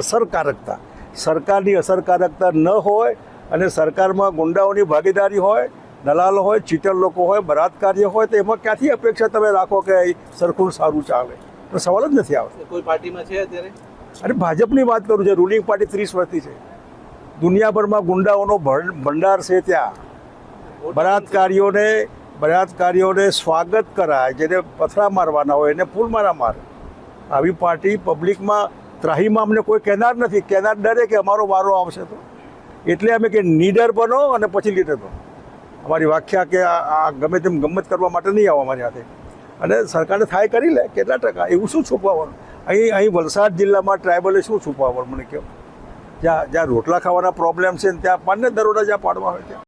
અસરકારકતા. સરકારની અસરકારકતા ન હોય અને સરકારમાં ગુંડાઓની ભાગીદારી હોય દલાલો હોય ચીટર લોકો હોય બળાત્કાર્ય હોય તો એમાં ક્યાંથી અપેક્ષા તમે રાખો કે સરખું સારું ચાલે? તો સવાલ જ નથી આવતો. કોઈ પાર્ટીમાં છે અત્યારે? અરે ભાજપની વાત કરું છે રૂલિંગ પાર્ટી ત્રીસ વર્ષથી છે. દુનિયાભરમાં ગુંડાઓનો ભંડાર છે ત્યાં. બળાત્કારીઓને બળાત્કારીઓને સ્વાગત કરાય જેને પથરા મારવાના હોય એને ફૂલ મારા મારે. આવી પાર્ટી પબ્લિકમાં ત્રાહીમાં અમને કોઈ કહેનાર નથી. કહેનાર ડરે કે અમારો વારો આવશે તો. એટલે અમે કે નીડર બનો અને પછી લીડર બનો. અમારી વ્યાખ્યા કે આ ગમે તેમ ગમત કરવા માટે નહીં આવો અમારી હાથે. અને સરકારને થાય કરી લે કેટલા ટકા? એવું શું છુપાવવાનું? અહીં અહીં વલસાડ જિલ્લામાં ટ્રાઇબલે શું છુપાવવાનું મને કહો? જ્યાં જ્યાં રોટલા ખાવાના પ્રોબ્લેમ છે ને ત્યાં પાનને દરોડા જ્યાં પાડવા હોય ત્યાં.